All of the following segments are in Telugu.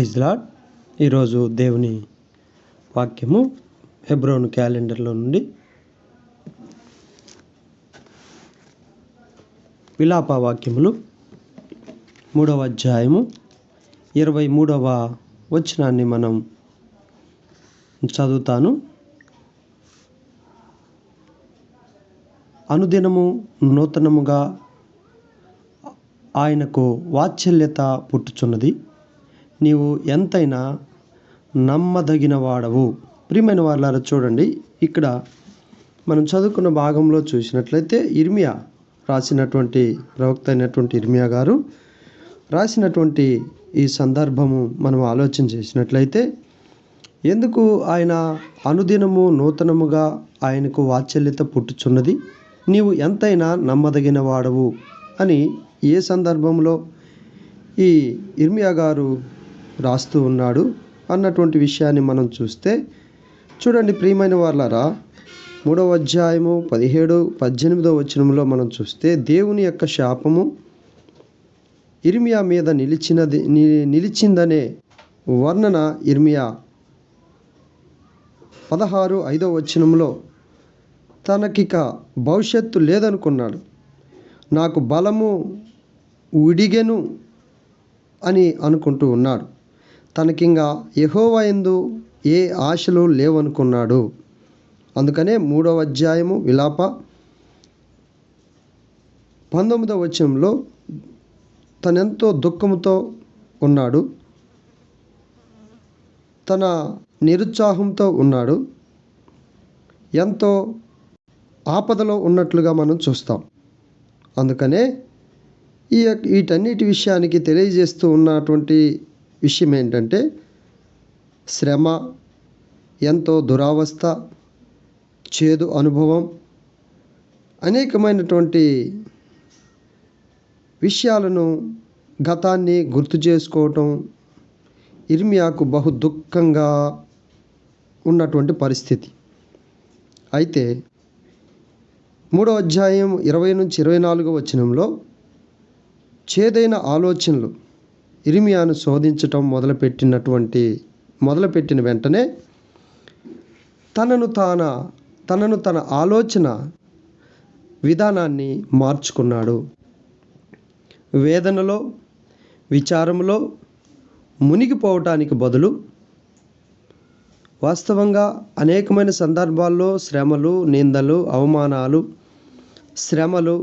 Praise lord. ఈరోజు దేవుని వాక్యము హెబ్రోన్ క్యాలెండర్లో నుండి విలాప వాక్యములు మూడవ అధ్యాయము ఇరవై మూడవ వచనాన్ని మనం చదువుతాను. అనుదినము నూతనముగా ఆయనకు వాత్సల్యత పుట్టుచున్నది. నీవు ఎంతైనా నమ్మదగిన వాడవు ప్రియమైన వాళ్ళారా చూడండి ఇక్కడ మనం చదువుకున్న భాగంలో చూసినట్లయితే ఇర్మియా రాసినటువంటి ప్రవక్త అయినటువంటి ఇర్మియా గారు రాసినటువంటి ఈ సందర్భము మనం ఆలోచన చేసినట్లయితే ఎందుకు ఆయన అనుదినము నూతనముగా ఆయనకు వాత్సల్యత పుట్టుచున్నది? నీవు ఎంతైనా నమ్మదగిన వాడవు అని ఏ సందర్భంలో ఈ ఇర్మియా గారు రాస్తూ ఉన్నాడు అన్నటువంటి విషయాన్ని మనం చూస్తే చూడండి ప్రియమైన వాళ్ళరా మూడవ అధ్యాయము పదిహేడు పద్దెనిమిదవ వచనంలో మనం చూస్తే దేవుని యొక్క శాపము ఇర్మియా మీద నిలిచినది ని- నిలిచిందనే వర్ణన ఇర్మియా పదహారు ఐదవ వచనంలో తనకిక భవిష్యత్తు లేదనుకున్నాడు. నాకు బలము ఉడిగెను అని అనుకుంటూ ఉన్నాడు. తనకింగా యహోవా ఎందు ఏ ఆశలు లేవనుకున్నాడు. అందుకనే మూడవ అధ్యాయము విలాప పంతొమ్మిదవ వచనంలో తనెంతో దుఃఖంతో ఉన్నాడు. తన నిరుత్సాహంతో ఉన్నాడు. ఎంతో ఆపదలో ఉన్నట్లుగా మనం చూస్తాం. అందుకనే ఈ వీటన్నిటి విషయానికి తెలియజేస్తూ ఉన్నటువంటి విషయం ఏంటంటే శ్రమ ఎంతో దురావస్థ చేదు అనుభవం అనేకమైనటువంటి విషయాలను గతాన్ని గుర్తు చేసుకోవటం ఇర్మియాకు బహు దుఃఖంగా ఉన్నటువంటి పరిస్థితి. అయితే మూడో అధ్యాయం ఇరవై నుంచి ఇరవై నాలుగో వచనంలో చేదైన ఆలోచనలు ఇరిమియాను శోధించటం మొదలుపెట్టినటువంటి మొదలుపెట్టిన వెంటనే తనను తాన తనను తన ఆలోచన విధానాన్ని మార్చుకున్నాడు. వేదనలో విచారంలో మునిగిపోవటానికి బదులు వాస్తవంగా అనేకమైన సందర్భాల్లో శ్రమలు నిందలు అవమానాలు శ్రమలు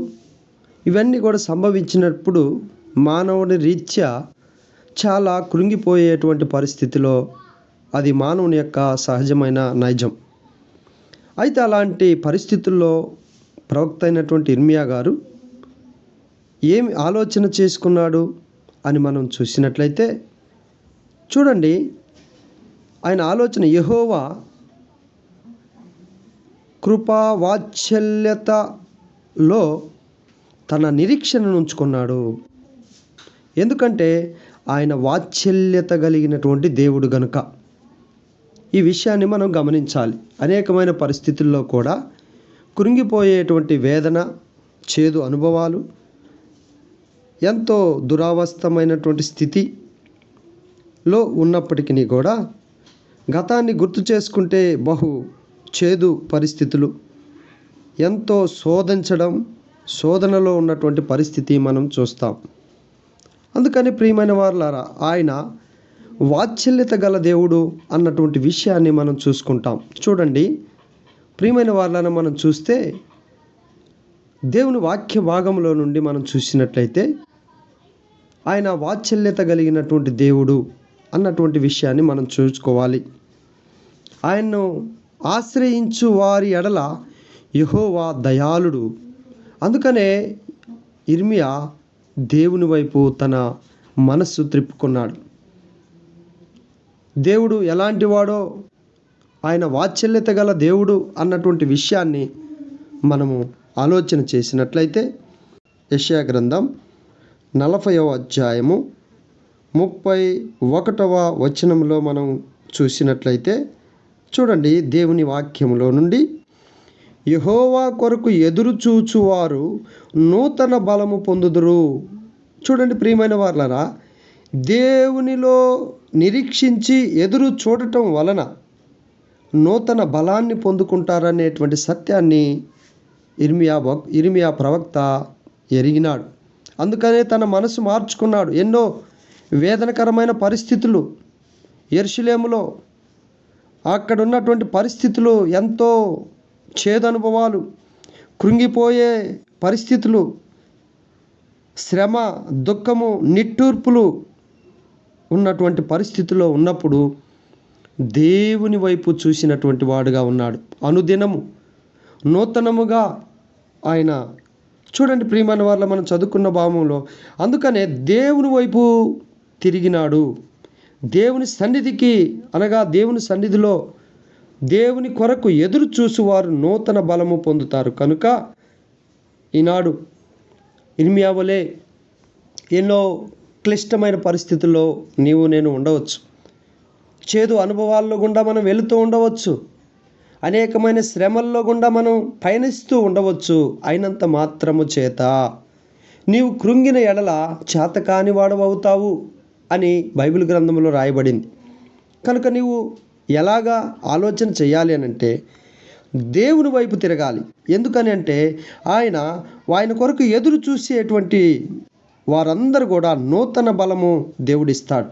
ఇవన్నీ కూడా సంభవించినప్పుడు మానవుని రీత్యా చాలా కృంగిపోయేటువంటి పరిస్థితిలో అది మానవుని యొక్క సహజమైన నైజం. అయితే అలాంటి పరిస్థితుల్లో ప్రవక్త అయినటువంటి ఇర్మియా గారు ఏమి ఆలోచన చేసుకున్నాడు అని మనం చూసినట్లయితే చూడండి ఆయన ఆలోచన యహోవా కృపా వాత్సల్యతలో తన నిరీక్షణను ఉంచుకున్నాడు. ఎందుకంటే ఆయన వాత్సల్యత కలిగినటువంటి దేవుడు గనుక. ఈ విషయాన్ని మనం గమనించాలి. అనేకమైన పరిస్థితుల్లో కూడా కృంగిపోయేటువంటి వేదన చేదు అనుభవాలు ఎంతో దురావస్థమైనటువంటి స్థితిలో ఉన్నప్పటికీ కూడా గతాన్ని గుర్తు చేసుకుంటే బహు చేదు పరిస్థితులు ఎంతో శోధించడం శోధనలో ఉన్నటువంటి పరిస్థితి మనం చూస్తాం. అందుకని ప్రియమైన వారులారా ఆయన వాత్సల్యత గల దేవుడు అన్నటువంటి విషయాన్ని మనం చూసుకుంటాం. చూడండి ప్రియమైన వాళ్ళని మనం చూస్తే దేవుని వాక్య భాగంలో నుండి మనం చూసినట్లయితే ఆయన వాత్సల్యత కలిగినటువంటి దేవుడు అన్నటువంటి విషయాన్ని మనం చూసుకోవాలి. ఆయన్ను ఆశ్రయించు వారి ఎడల యహోవా దయాళుడు. అందుకనే ఇర్మియా దేవుని వైపు తన మనస్సు త్రిప్పుకున్నాడు. దేవుడు ఎలాంటి వాడో ఆయన వాత్సల్యత గల దేవుడు అన్నటువంటి విషయాన్ని మనము ఆలోచన చేసినట్లయితే యెషయా గ్రంథం నలభైవ అధ్యాయము ముప్పై ఒకటవ వచనంలో మనం చూసినట్లయితే చూడండి దేవుని వాక్యంలో నుండి యహోవా కొరకు ఎదురు చూచువారు నూతన బలము పొందుదురు. చూడండి ప్రియమైన వాళ్ళరా దేవునిలో నిరీక్షించి ఎదురు చూడటం వలన నూతన బలాన్ని పొందుకుంటారనేటువంటి సత్యాన్ని ఇర్మియా ఇర్మియా ప్రవక్త ఎరిగినాడు. అందుకనే తన మనసు మార్చుకున్నాడు. ఎన్నో వేదనకరమైన పరిస్థితులు ఎరుషులేములో అక్కడ ఉన్నటువంటి పరిస్థితులు ఎంతో చేదనుభవాలు కృంగిపోయే పరిస్థితులు శ్రమ దుఃఖము నిట్టూర్పులు ఉన్నటువంటి పరిస్థితిలో ఉన్నప్పుడు దేవుని వైపు చూసినటువంటి వాడుగా ఉన్నాడు. అనుదినము నూతనముగా ఆయన. చూడండి ప్రియమైన వాళ్ళ మనం చదువుకున్న భావంలో అందుకనే దేవుని వైపు తిరిగినాడు. దేవుని సన్నిధికి అనగా దేవుని సన్నిధిలో దేవుని కొరకు ఎదురు చూసువారు నూతన బలము పొందుతారు. కనుక ఈనాడు ఇర్మియావలే ఎన్నో క్లిష్టమైన పరిస్థితుల్లో నీవు నేను ఉండవచ్చు. చేదు అనుభవాల్లో గుండా మనం వెళుతూ ఉండవచ్చు. అనేకమైన శ్రమల్లో గుండా మనం పయనిస్తూ ఉండవచ్చు. అయినంత మాత్రము చేత నీవు కృంగిన ఎడల చేతకాని వాడవవుతావు అని బైబిల్ గ్రంథంలో రాయబడింది. కనుక నీవు ఎలాగా ఆలోచన చేయాలి అని అంటే దేవుని వైపు తిరగాలి. ఎందుకని అంటే ఆయన ఆయన కొరకు ఎదురు చూసేటువంటి వారందరూ కూడా నూతన బలము దేవుడిస్తాడు.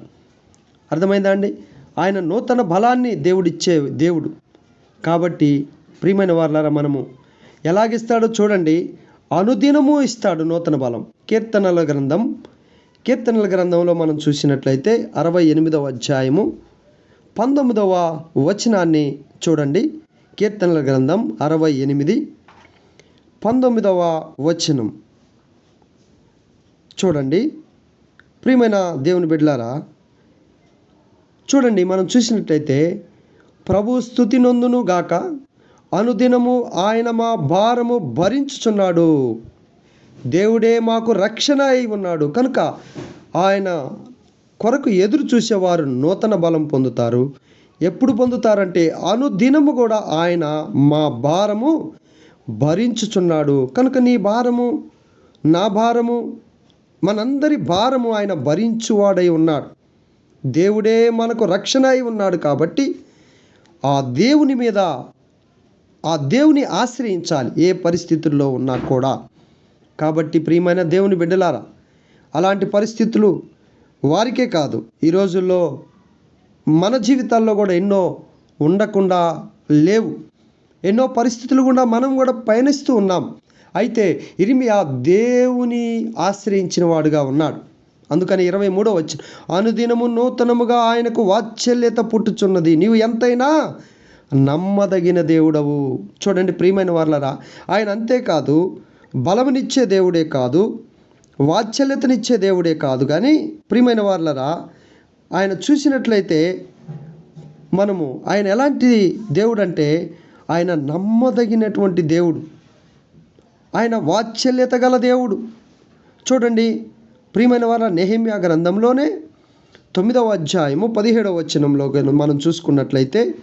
అర్థమైందా అండి? ఆయన నూతన బలాన్ని దేవుడిచ్చే దేవుడు. కాబట్టి ప్రియమైన వారులారా మనము ఎలాగిస్తాడో చూడండి. అనుదినము ఇస్తాడు నూతన బలం. కీర్తనల గ్రంథం. కీర్తనల గ్రంథంలో మనం చూసినట్లయితే అరవై ఎనిమిదవ అధ్యాయము పంతొమ్మిదవ వచనాన్ని చూడండి. కీర్తనల గ్రంథం అరవై ఎనిమిది. పంతొమ్మిదవ వచనం. చూడండి. ప్రియమైన దేవుని బిడ్డలారా చూడండి మనం చూసినట్టయితే ప్రభు స్థుతి నొందును గాక అనుదినము ఆయన మా భారము భరించుచున్నాడు. దేవుడే మాకు రక్షణ అయి ఉన్నాడు. కనుక ఆయన కొరకు ఎదురు చూసేవారు నూతన బలం పొందుతారు. ఎప్పుడు పొందుతారంటే అనుదినము కూడా ఆయన మా భారము భరించుచున్నాడు. కనుక నీ భారము నా భారము మనందరి భారము ఆయన భరించువాడై ఉన్నాడు. దేవుడే మనకు రక్షణ అయి ఉన్నాడు కాబట్టి ఆ దేవుని మీద ఆ దేవుని ఆశ్రయించాలి ఏ పరిస్థితుల్లో ఉన్నా కూడా. కాబట్టి ప్రియమైన దేవుని బిడ్డలారా అలాంటి పరిస్థితులు వారికే కాదు. ఈ రోజుల్లో మన జీవితాల్లో కూడా ఎన్నో ఉండకుండా లేవు. ఎన్నో పరిస్థితులు కూడా మనం కూడా పయనిస్తూ ఉన్నాం. అయితే ఇరిమియా దేవుని ఆశ్రయించిన వాడుగా ఉన్నాడు. అందుకని ఇరవై మూడో వచ్చి అనుదినము నూతనముగా ఆయనకు వాత్సల్యత పుట్టుచున్నది. నీవు ఎంతైనా నమ్మదగిన దేవుడవు. చూడండి ప్రియమైన వాళ్ళరా ఆయన అంతేకాదు బలమునిచ్చే దేవుడే కాదు వాత్సల్యతనిచ్చే దేవుడే కాదు కానీ ప్రియమైన వాళ్ళరా ఆయన చూసినట్లయితే మనము ఆయన ఎలాంటి దేవుడు అంటే ఆయన నమ్మదగినటువంటి దేవుడు. ఆయన వాత్సల్యత గల దేవుడు. చూడండి ప్రియమైన వార నెహిమ్యా గ్రంథంలోనే తొమ్మిదవ అధ్యాయము పదిహేడవ వచనంలో మనం చూసుకున్నట్లయితే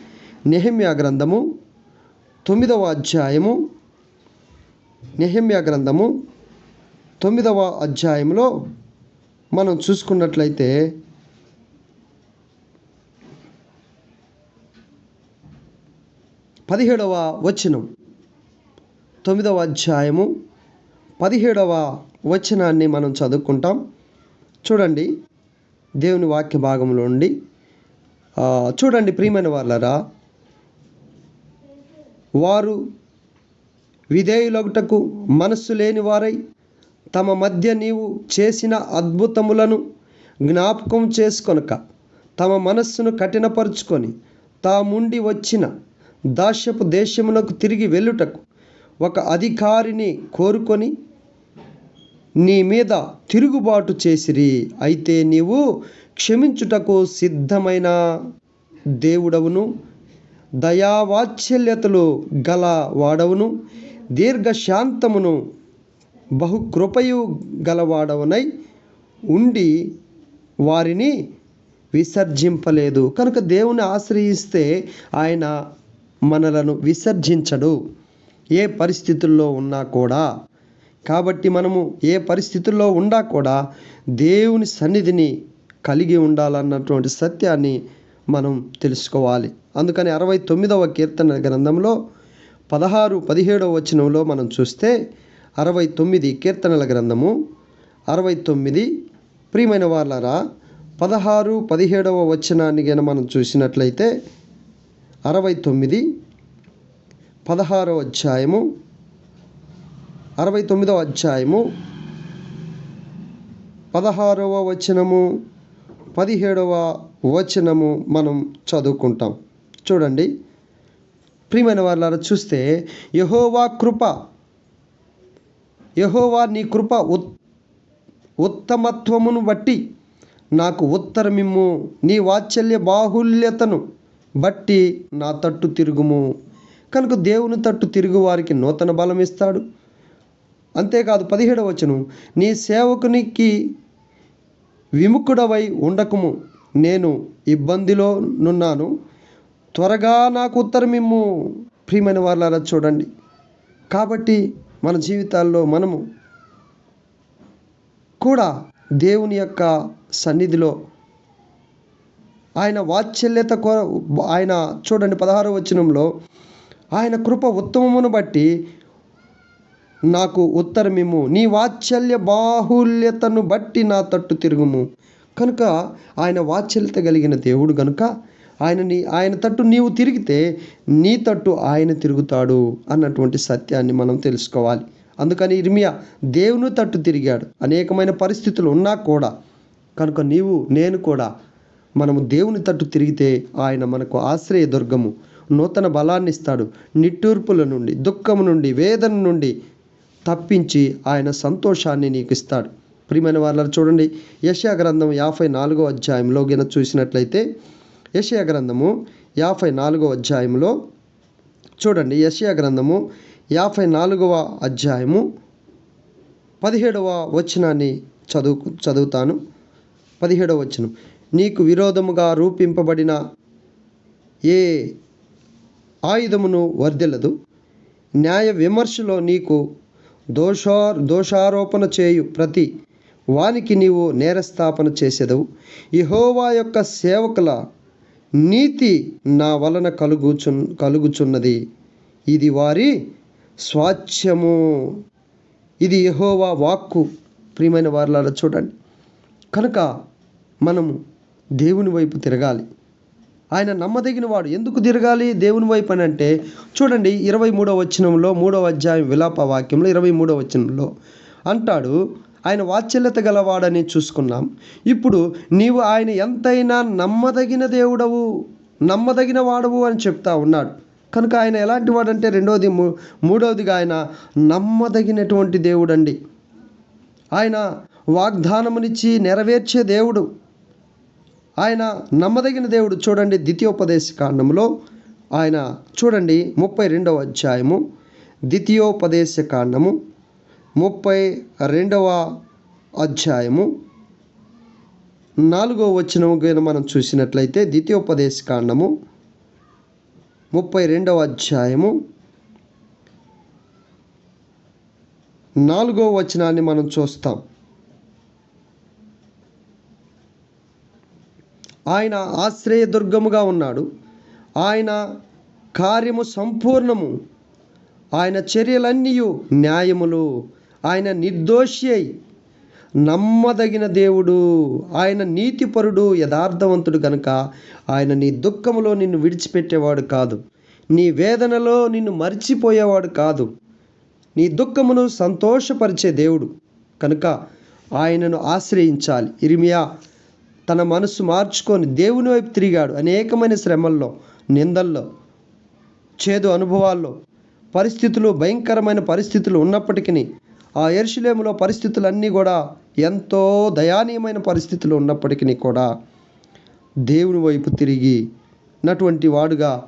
నెహిమ్య గ్రంథము తొమ్మిదవ అధ్యాయము నెహమ్యా గ్రంథము తొమ్మిదవ అధ్యాయంలో మనం చూసుకున్నట్లయితే పదిహేడవ వచనం. తొమ్మిదవ అధ్యాయము పదిహేడవ వచనాన్ని మనం చదువుకుంటాం. చూడండి దేవుని వాక్య భాగంలో ఉండి చూడండి ప్రియమైన వాళ్ళరా వారు విధేయులగుటకు మనస్సు లేని వారై తమ మధ్య నీవు చేసిన అద్భుతములను జ్ఞాపకం చేసుకొనక తమ మనస్సును కఠినపరుచుకొని తాముండి వచ్చిన దాస్యపు దేశమునకు తిరిగి వెళ్ళుటకు ఒక అధికారిని కోరుకొని నీ మీద తిరుగుబాటు చేసిరి. అయితే నీవు క్షమించుటకు సిద్ధమైన దేవుడవును దయావాత్సల్యతలు గల వాడవును దీర్ఘశాంతమును బహు కృపయు గలవాడవనై ఉండి వారిని విసర్జింపలేదు. కనుక దేవుని ఆశ్రయిస్తే ఆయన మనలను విసర్జించడు. ఏ పరిస్థితుల్లో ఉన్నా కూడా. కాబట్టి మనము ఏ పరిస్థితుల్లో ఉన్నా కూడా దేవుని సన్నిధిని కలిగి ఉండాలన్నటువంటి సత్యాన్ని మనం తెలుసుకోవాలి. అందుకని అరవై తొమ్మిదవ కీర్తన గ్రంథంలో పదహారు పదిహేడవ వచనంలో మనం చూస్తే అరవై తొమ్మిది కీర్తనల గ్రంథము అరవై తొమ్మిది ప్రియమైన వాళ్ళరా పదహారు పదిహేడవ వచనాన్ని గన మనం చూసినట్లయితే అరవై తొమ్మిది పదహారవ అధ్యాయము అరవై తొమ్మిదవ అధ్యాయము పదహారవ వచనము పదిహేడవ వచనము మనం చదువుకుంటాం. చూడండి. ప్రియమైన వాళ్ళారా చూస్తే యహోవా కృప యహోవా నీ కృప ఉత్ ఉత్తమత్వమును బట్టి నాకు ఉత్తరమిమ్ము. నీ వాత్సల్య బాహుల్యతను బట్టి నా తట్టు తిరుగుము. కనుక దేవుని తట్టు తిరుగు వారికి నూతన బలం ఇస్తాడు. అంతేకాదు పదిహేడవ వచనం నీ సేవకునికి విముఖుడవై ఉండకము. నేను ఇబ్బందిలో నున్నాను. త్వరగా నాకు ఉత్తరమిమ్ము. ప్రియమైన వాళ్ళారా చూడండి. కాబట్టి మన జీవితాల్లో మనము కూడా దేవుని యొక్క సన్నిధిలో ఆయన వాత్సల్యత కొర ఆయన చూడండి పదహారు వచనంలో ఆయన కృప ఉత్తమమును బట్టి నాకు ఉత్తరమిము నీ వాత్సల్య బాహుల్యతను బట్టి నా తట్టు తిరుగుము. కనుక ఆయన వాత్సల్యత కలిగిన దేవుడు కనుక ఆయన నీ ఆయన తట్టు నీవు తిరిగితే నీ తట్టు ఆయన తిరుగుతాడు అన్నటువంటి సత్యాన్ని మనం తెలుసుకోవాలి. అందుకని ఇర్మియా దేవుని తట్టు తిరిగాడు. అనేకమైన పరిస్థితులు ఉన్నా కూడా కనుక నీవు నేను కూడా మనము దేవుని తట్టు తిరిగితే ఆయన మనకు ఆశ్రయ దుర్గము నూతన బలాన్ని ఇస్తాడు. నిట్టూర్పుల నుండి దుఃఖము నుండి వేదన నుండి తప్పించి ఆయన సంతోషాన్ని నీకు ఇస్తాడు. ప్రియమైన వాళ్ళని చూడండి యశా గ్రంథం యాభై నాలుగో అధ్యాయంలో గిన చూసినట్లయితే యశయా గ్రంథము యాభై నాలుగవ అధ్యాయంలో చూడండి. యశయా గ్రంథము యాభై నాలుగవ అధ్యాయము పదిహేడవ వచనాన్ని చదువు చదువుతాను. పదిహేడవ వచనం. నీకు విరోధముగా రూపింపబడిన ఏ ఆయుధమును వర్ధిల్లదు. న్యాయ విమర్శలో నీకు దోషా దోషారోపణ చేయు ప్రతి వానికి నీవు నేరస్థాపన చేసేదవు. ఇహోవా యొక్క సేవకుల నీతి నా వలన కలుగుచు కలుగుచున్నది. ఇది వారి స్వాచ్ఛము. ఇది యహోవా వాక్కు. ప్రియమైన వారిలారా చూడండి. కనుక మనము దేవుని వైపు తిరగాలి. ఆయన నమ్మదగిన వాడు ఎందుకు తిరగాలి దేవుని వైపు అని అంటే చూడండి ఇరవై మూడవ వచనంలో మూడవ అధ్యాయం విలాప వాక్యంలో ఇరవై మూడవ వచనంలో అంటాడు ఆయన వాత్సల్యత గలవాడని చూసుకున్నాం. ఇప్పుడు నీవు ఆయన ఎంతైనా నమ్మదగిన దేవుడవు నమ్మదగిన వాడవు అని చెప్తా ఉన్నాడు. కనుక ఆయన ఎలాంటి వాడంటే రెండవది మూ- మూడవదిగా ఆయన నమ్మదగినటువంటి దేవుడండి. ఆయన వాగ్దానమునిచ్చి నెరవేర్చే దేవుడు. ఆయన నమ్మదగిన దేవుడు చూడండి ద్వితీయోపదేశ కాండంలో ఆయన చూడండి ముప్పై రెండవ అధ్యాయము. ద్వితీయోపదేశ కాండము ముప్పై రెండవ అధ్యాయము. నాలుగో వచనం మనం చూసినట్లయితే ద్వితీయోపదేశ కాండము. ముప్పై రెండవ అధ్యాయము. నాలుగో వచనాన్ని మనం చూస్తాం. ఆయన ఆశ్రయదుర్గముగా ఉన్నాడు. ఆయన కార్యము సంపూర్ణము. ఆయన చర్యలన్నీ న్యాయములు ఆయన నిర్దోషి అయి నమ్మదగిన దేవుడు ఆయన నీతిపరుడు యథార్థవంతుడు కనుక ఆయన నీ దుఃఖములో నిన్ను విడిచిపెట్టేవాడు కాదు. నీ వేదనలో నిన్ను మర్చిపోయేవాడు కాదు. నీ దుఃఖమును సంతోషపరిచే దేవుడు కనుక ఆయనను ఆశ్రయించాలి. ఇరిమియా తన మనసు మార్చుకొని దేవుని వైపు తిరిగాడు. అనేకమైన శ్రమల్లో నిందల్లో చేదు అనుభవాల్లో పరిస్థితులు భయంకరమైన పరిస్థితులు ఉన్నప్పటికీ ఆ ఎరుషులేములో పరిస్థితులన్నీ కూడా ఎంతో దయానీయమైన పరిస్థితులు ఉన్నప్పటికీ కూడా దేవుని వైపు తిరిగి నటువంటి వాడుగా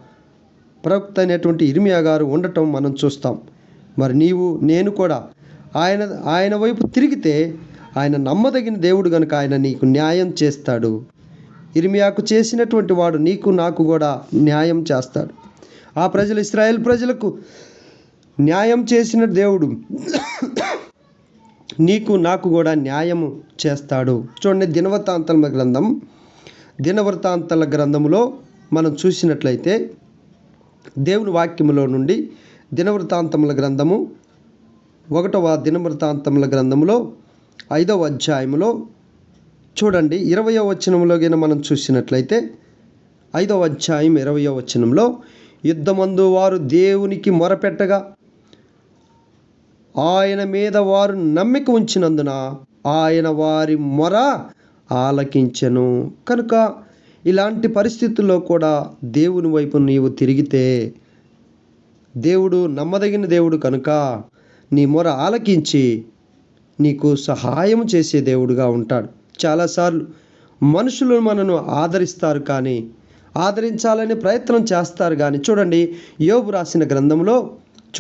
ప్రవక్త అయినటువంటి ఇర్మియా గారు ఉండటం మనం చూస్తాం. మరి నీవు నేను కూడా ఆయన ఆయన వైపు తిరిగితే ఆయన నమ్మదగిన దేవుడు కనుక ఆయన నీకు న్యాయం చేస్తాడు. ఇర్మియాకు చేసినటువంటి వాడు నీకు నాకు కూడా న్యాయం చేస్తాడు. ఆ ప్రజలు ఇస్రాయేల్ ప్రజలకు న్యాయం చేసిన దేవుడు నీకు నాకు కూడా న్యాయము చేస్తాడు. చూడండి దినవృత్తాంతల గ్రంథం. దినవృత్తాంతల గ్రంథములో మనం చూసినట్లయితే దేవుని వాక్యములో నుండి దినవృత్తాంతముల గ్రంథము ఒకటవ దినవృత్తాంతముల గ్రంథములో ఐదవ అధ్యాయములో చూడండి ఇరవయో వచనంలో మనం చూసినట్లయితే ఐదవ అధ్యాయం ఇరవయో వచనంలో యుద్ధమందు వారు దేవునికి మొరపెట్టగా ఆయన మీద వారు నమ్మిక ఉంచినందున ఆయన వారి మొర ఆలకించను. కనుక ఇలాంటి పరిస్థితుల్లో కూడా దేవుని వైపు నీవు తిరిగితే దేవుడు నమ్మదగిన దేవుడు కనుక నీ మొర ఆలకించి నీకు సహాయం చేసే దేవుడుగా ఉంటాడు. చాలాసార్లు మనుషులు మనను ఆదరిస్తారు కానీ ఆదరించాలని ప్రయత్నం చేస్తారు కానీ చూడండి యోబు రాసిన గ్రంథంలో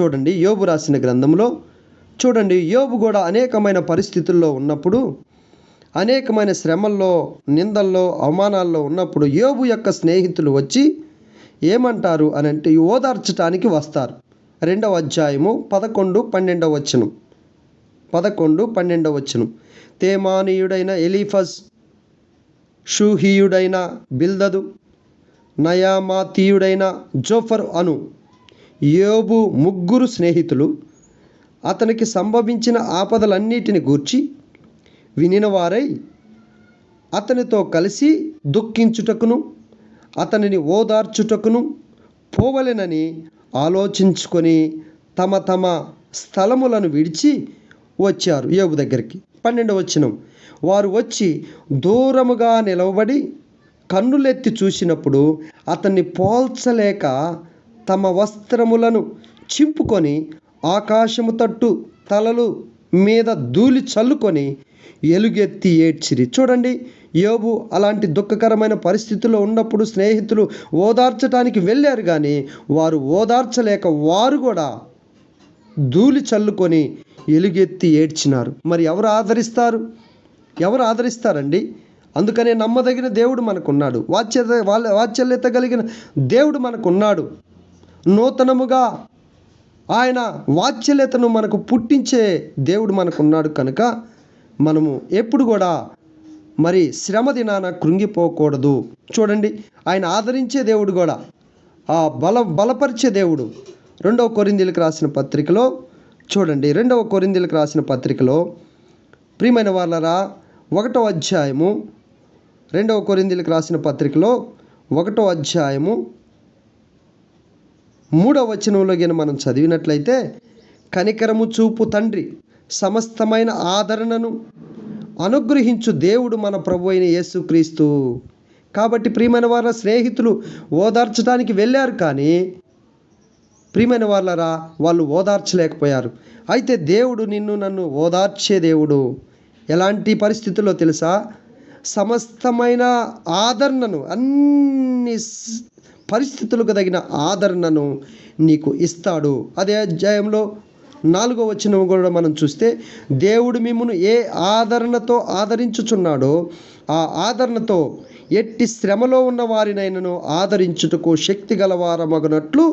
చూడండి యోబు రాసిన గ్రంథంలో చూడండి యోబు కూడా అనేకమైన పరిస్థితుల్లో ఉన్నప్పుడు అనేకమైన శ్రమల్లో నిందల్లో అవమానాల్లో ఉన్నప్పుడు యోబు యొక్క స్నేహితులు వచ్చి ఏమంటారు అని అంటే ఓదార్చటానికి వస్తారు. రెండవ అధ్యాయము పదకొండు పన్నెండవ వచనం. పదకొండు పన్నెండవ వచనం. తేమానీయుడైన ఎలీఫస్ షూహీయుడైన బిల్దదు నయామాతీయుడైన జోఫర్ అను యోబు ముగ్గురు స్నేహితులు అతనికి సంభవించిన ఆపదలన్నిటిని గూర్చి వినినవారై అతనితో కలిసి దుఃఖించుటకును అతనిని ఓదార్చుటకును పోవలెనని ఆలోచించుకొని తమ తమ స్థలములను విడిచి వచ్చారు యోబు దగ్గరికి. పన్నెండవ వచనం. వారు వచ్చి దూరముగా నిలవబడి కన్నులెత్తి చూసినప్పుడు అతన్ని పోల్చలేక తమ వస్త్రములను చింపుకొని ఆకాశము తట్టు తలలు మీద ధూళి చల్లుకొని ఎలుగెత్తి ఏడ్చిరి. చూడండి యోబు అలాంటి దుఃఖకరమైన పరిస్థితిలో ఉన్నప్పుడు స్నేహితులు ఓదార్చడానికి వెళ్ళారు కానీ వారు ఓదార్చలేక వారు కూడా ధూళి చల్లుకొని ఎలుగెత్తి ఏడ్చినారు. మరి ఎవరు ఆదరిస్తారు? ఎవరు ఆదరిస్తారండి? అందుకనే నమ్మదగిన దేవుడు మనకున్నాడు. వాచ్యత వాళ్ళ వాత్సల్యత కలిగిన దేవుడు మనకున్నాడు. నూతనముగా ఆయన వాత్సల్యతను మనకు పుట్టించే దేవుడు మనకున్నాడు కనుక మనము ఎప్పుడు కూడా మరి శ్రమ దినాన కృంగిపోకూడదు. చూడండి ఆయన ఆదరించే దేవుడు కూడా ఆ బల బలపరిచే దేవుడు. రెండవ కొరిందీలకు రాసిన పత్రికలో చూడండి రెండవ కొరిందీలకు రాసిన పత్రికలో ప్రియమైన వాళ్ళరా ఒకటో అధ్యాయము రెండవ కొరిందీలకు రాసిన పత్రికలో ఒకటో అధ్యాయము మూడవ వచనంలో కానీ మనం చదివినట్లయితే కనికరము చూపు తండ్రి సమస్తమైన ఆదరణను అనుగ్రహించు దేవుడు మన ప్రభు అయిన యేసుక్రీస్తు కాబట్టి ప్రియమైన వారి స్నేహితులు ఓదార్చడానికి వెళ్ళారు కానీ ప్రియమైన వాళ్ళరా వాళ్ళు ఓదార్చలేకపోయారు. అయితే దేవుడు నిన్ను నన్ను ఓదార్చే దేవుడు. ఎలాంటి పరిస్థితుల్లో తెలుసా? సమస్తమైన ఆదరణను అన్ని పరిస్థితులకు తగిన ఆదరణను నీకు ఇస్తాడు. అదే అధ్యాయంలో నాలుగో వచ్చిన కూడా మనం చూస్తే దేవుడు మిమ్మను ఏ ఆదరణతో ఆదరించుచున్నాడో ఆ ఆదరణతో ఎట్టి శ్రమలో ఉన్న వారినైనను ఆదరించుటకు శక్తి గలవారమగనట్లు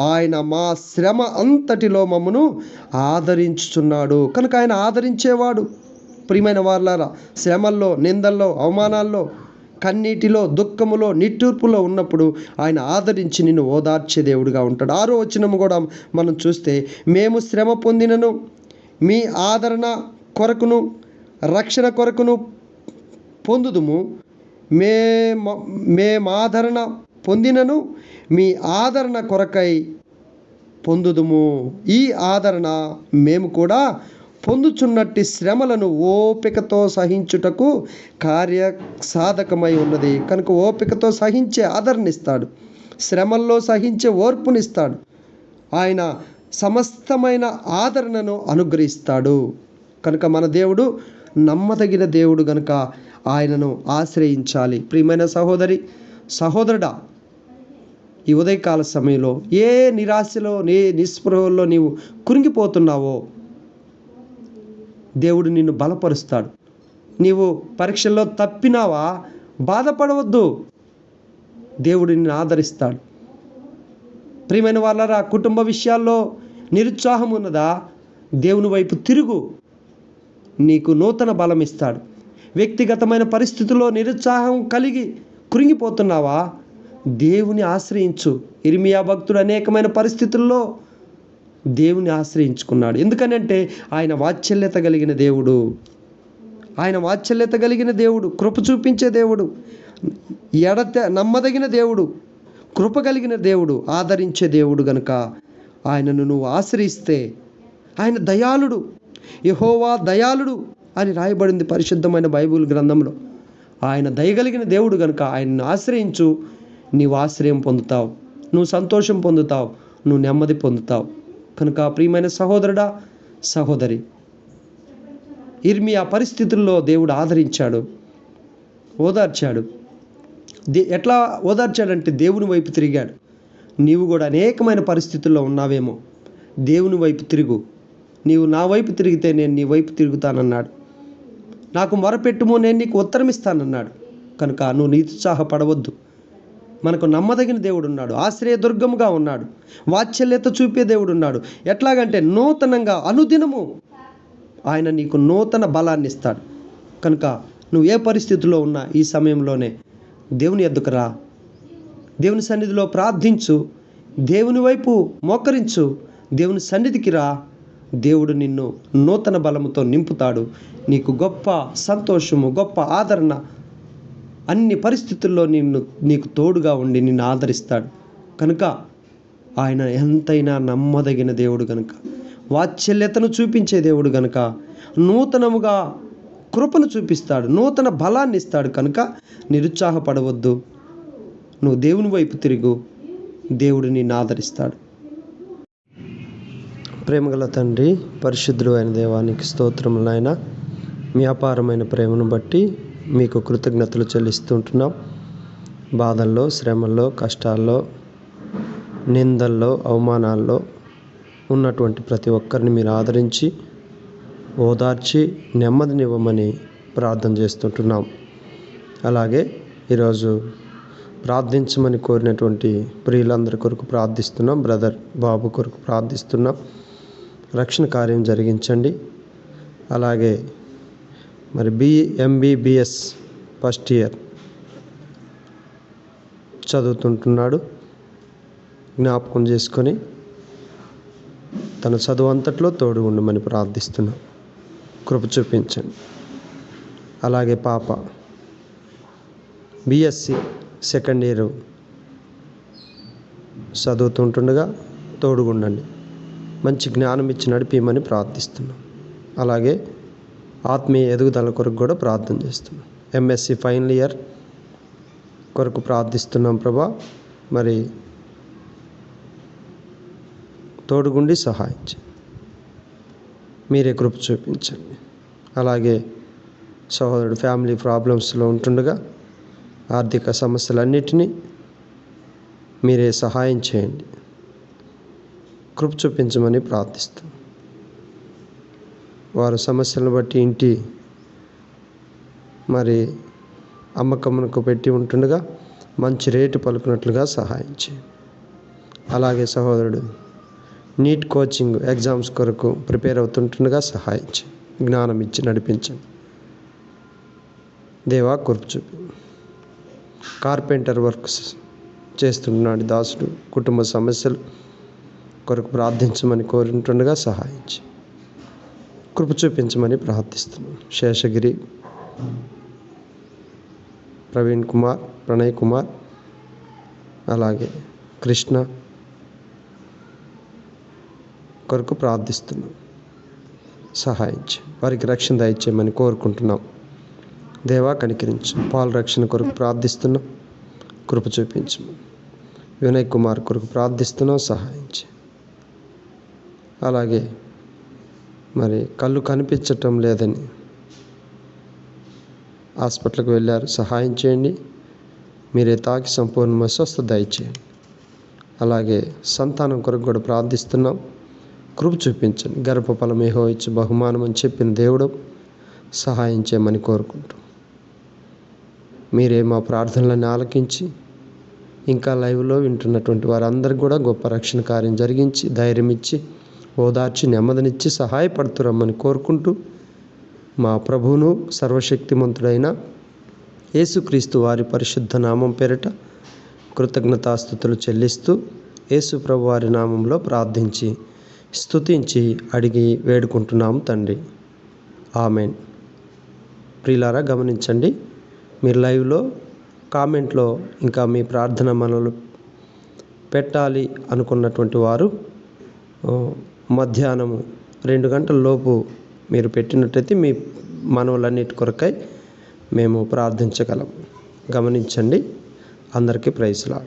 ఆయన మా శ్రమ అంతటిలో మమ్మను ఆదరించుచున్నాడు. కనుక ఆయన ఆదరించేవాడు. ప్రియమైన వార్లారా శ్రమల్లో నిందల్లో అవమానాల్లో కన్నీటిలో దుఃఖములో నిట్టూర్పులో ఉన్నప్పుడు ఆయన ఆదరించి నిన్ను ఓదార్చే దేవుడుగా ఉంటాడు. ఆరో వచనము కూడా మనం చూస్తే మేము శ్రమ పొందినను మీ ఆదరణ కొరకును రక్షణ కొరకును పొందుదుము. మే మేమాదరణ పొందినను మీ ఆదరణ కొరకై పొందుదుము. ఈ ఆదరణ మేము కూడా పొందుచున్నట్టి శ్రమలను ఓపికతో సహించుటకు కార్య సాధకమై ఉన్నది. కనుక ఓపికతో సహించే ఆదరణ ఇస్తాడు శ్రమల్లో సహించే ఓర్పునిస్తాడు. ఆయన సమస్తమైన ఆదరణను అనుగ్రహిస్తాడు. కనుక మన దేవుడు నమ్మదగిన దేవుడు గనుక ఆయనను ఆశ్రయించాలి. ప్రియమైన సహోదరి సహోదరుడా ఈ ఉదయకాల సమయంలో ఏ నిరాశలో నీ నిస్పృహల్లో నీవు కురింగిపోతున్నావో దేవుడు నిన్ను బలపరుస్తాడు. నీవు పరీక్షల్లో తప్పినావా? బాధపడవద్దు. దేవుడు నిన్ను ఆదరిస్తాడు. ప్రియమైన వాళ్ళరా కుటుంబ విషయాల్లో నిరుత్సాహం ఉన్నదా? దేవుని వైపు తిరుగు. నీకు నూతన బలం ఇస్తాడు. వ్యక్తిగతమైన పరిస్థితుల్లో నిరుత్సాహం కలిగి కృంగిపోతున్నావా? దేవుని ఆశ్రయించు. ఇర్మియా భక్తుడు అనేకమైన పరిస్థితుల్లో దేవుని ఆశ్రయించుకున్నాడు. ఎందుకనంటే ఆయన వాత్సల్యత కలిగిన దేవుడు. ఆయన వాత్సల్యత కలిగిన దేవుడు కృప చూపించే దేవుడు ఎడత నమ్మదగిన దేవుడు కృప కలిగిన దేవుడు ఆదరించే దేవుడు గనుక ఆయనను నువ్వు ఆశ్రయిస్తే ఆయన దయాళుడు యహోవా దయాళుడు అని రాయబడింది పరిశుద్ధమైన బైబిల్ గ్రంథంలో. ఆయన దయగలిగిన దేవుడు గనుక ఆయనను ఆశ్రయించు నీవు ఆశ్రయం పొందుతావు నువ్వు సంతోషం పొందుతావు నువ్వు నెమ్మది పొందుతావు. కనుక ప్రియమైన సహోదరుడా సహోదరి ఇర్మియా పరిస్థితుల్లో దేవుడు ఆదరించాడు ఓదార్చాడు. దే ఎట్లా ఓదార్చాడంటే దేవుని వైపు తిరిగాడు. నీవు కూడా అనేకమైన పరిస్థితుల్లో ఉన్నావేమో దేవుని వైపు తిరుగు. నీవు నా వైపు తిరిగితే నేను నీ వైపు తిరుగుతానన్నాడు. నాకు మొరపెట్టుము నేను నీకు ఉత్తరం ఇస్తానన్నాడు కనుక నువ్వు నిరుత్సాహపడవద్దు మనకు నమ్మదగిన దేవుడు ఉన్నాడు. ఆశ్రయదుర్గముగా ఉన్నాడు. వాత్సల్యత చూపే దేవుడు ఉన్నాడు. ఎట్లాగంటే నూతనంగా అనుదినము ఆయన నీకు నూతన బలాన్ని ఇస్తాడు. కనుక నువ్వు ఏ పరిస్థితిలో ఉన్నా ఈ సమయంలోనే దేవుని ఎద్దుకురా దేవుని సన్నిధిలో ప్రార్థించు. దేవుని వైపు మోకరించు. దేవుని సన్నిధికి రా. దేవుడు నిన్ను నూతన బలముతో నింపుతాడు. నీకు గొప్ప సంతోషము గొప్ప ఆదరణ అన్ని పరిస్థితుల్లో నిన్ను నీకు తోడుగా ఉండి నిన్ను ఆదరిస్తాడు. కనుక ఆయన ఎంతైనా నమ్మదగిన దేవుడు కనుక వాత్సల్యతను చూపించే దేవుడు కనుక నూతనముగా కృపను చూపిస్తాడు నూతన బలాన్ని ఇస్తాడు. కనుక నిరుత్సాహపడవద్దు. నువ్వు దేవుని వైపు తిరుగు. దేవుడు నిన్ను ఆదరిస్తాడు. ప్రేమగల తండ్రి పరిశుద్ధుడు అయిన దేవానికి స్తోత్రములైన మీ అపారమైన ప్రేమను బట్టి మీకు కృతజ్ఞతలు చెల్లిస్తుంటున్నాం. బాధల్లో శ్రమల్లో కష్టాల్లో నిందల్లో అవమానాల్లో ఉన్నటువంటి ప్రతి ఒక్కరిని మీరు ఆదరించి ఓదార్చి నెమ్మదినివ్వమని ప్రార్థన చేస్తుంటున్నాం. అలాగే ఈరోజు ప్రార్థించమని కోరినటువంటి ప్రియులందరి కొరకు ప్రార్థిస్తున్నాం. బ్రదర్ బాబు కొరకు ప్రార్థిస్తున్నాం. రక్షణ కార్యం జరిగించండి. అలాగే మరి బిఎంబిబిఎస్ ఫస్ట్ ఇయర్ చదువుతుంటున్నాడు. జ్ఞాపకం చేసుకొని తన చదువు అంతట్లో తోడు ఉండమని ప్రార్థిస్తున్నాం. కృప చూపించండి. అలాగే పాప బిఎస్సి సెకండ్ ఇయర్ చదువుతుంటుండగా తోడుగుండండి. మంచి జ్ఞానం ఇచ్చి నడిపిమని ప్రార్థిస్తున్నాం. అలాగే ఆత్మీయ ఎదుగుదల కొరకు కూడా ప్రార్థన చేస్తున్నాం. ఎంఎస్సి ఫైనల్ ఇయర్ కొరకు ప్రార్థిస్తున్నాం ప్రభా. మరి తోడుగుండి సహాయం చేయండి మీరే కృప చూపించండి. అలాగే సహోదరుడు ఫ్యామిలీ ప్రాబ్లమ్స్లో ఉంటుండగా ఆర్థిక సమస్యలన్నిటినీ మీరే సహాయం చేయండి. కృప చూపించమని ప్రార్థిస్తాం వారు సమస్యలను బట్టి ఇంటి మరి అమ్మకమునకు పెట్టి ఉంటుండగా మంచి రేటు పలుకున్నట్లుగా సహాయం అలాగే సహోదరుడు నీట్ కోచింగ్ ఎగ్జామ్స్ కొరకు ప్రిపేర్ అవుతుంటుండగా సహాయం జ్ఞానం ఇచ్చి నడిపించండి దేవా కృప కార్పెంటర్ వర్క్స్ చేస్తున్నాడు దాసుడు. కుటుంబ సమస్యలు కొరకు ప్రార్థించమని కోరుంటుండగా సహాయించి కృప చూపించమని ప్రార్థిస్తున్నాను శేషగిరి ప్రవీణ్ కుమార్ ప్రణయ్ కుమార్ అలాగే కృష్ణ కొరకు ప్రార్థిస్తున్నాం. సహాయించి వారికి రక్షణ దయచేయమని కోరుకుంటున్నాం. దేవా కనికరించు. పాలు రక్షణ కొరకు ప్రార్థిస్తున్నాం. కృప చూపించము వినయ్ కుమార్ కొరకు ప్రార్థిస్తున్నాం. సహాయించి. అలాగే మరి కళ్ళు కనిపించటం లేదని. హాస్పిటల్కి వెళ్ళారు. సహాయం చేయండి. మీరే తాకి సంపూర్ణ స్వస్థ దయచేయండి. అలాగే సంతానం కొరకు కూడా ప్రార్థిస్తున్నాం. కృప చూపించండి. గర్భఫలం ఏహో ఇచ్చి బహుమానం అని చెప్పిన దేవుడు సహాయం చేయమని కోరుకుంటాం మీరే మా ప్రార్థనలను ఆలకించి ఇంకా లైవ్లో వింటున్నటువంటి వారందరికీ కూడా గొప్ప రక్షణ కార్యం జరిగించి ధైర్యం ఇచ్చి ఓదార్చి నెమ్మదినిచ్చి సహాయపడుతురమ్మని కోరుకుంటూ మా ప్రభువును సర్వశక్తిమంతుడైన యేసుక్రీస్తు వారి పరిశుద్ధ నామం పేరిట కృతజ్ఞతాస్థుతులు చెల్లిస్తూ యేసు ప్రభు వారి నామంలో ప్రార్థించి స్తుతించి అడిగి వేడుకుంటున్నాము తండ్రి. ఆమెన్. ప్రియులారా గమనించండి మీరు లైవ్లో కామెంట్లో ఇంకా మీ ప్రార్థన మనలు పెట్టాలి అనుకున్నటువంటి వారు మధ్యాహ్నము రెండు గంటల లోపు మీరు పెట్టినట్టయితే మీ మనవులన్నిటి కొరకై మేము ప్రార్థించగలం. గమనించండి. అందరికీ ప్రైజ్లా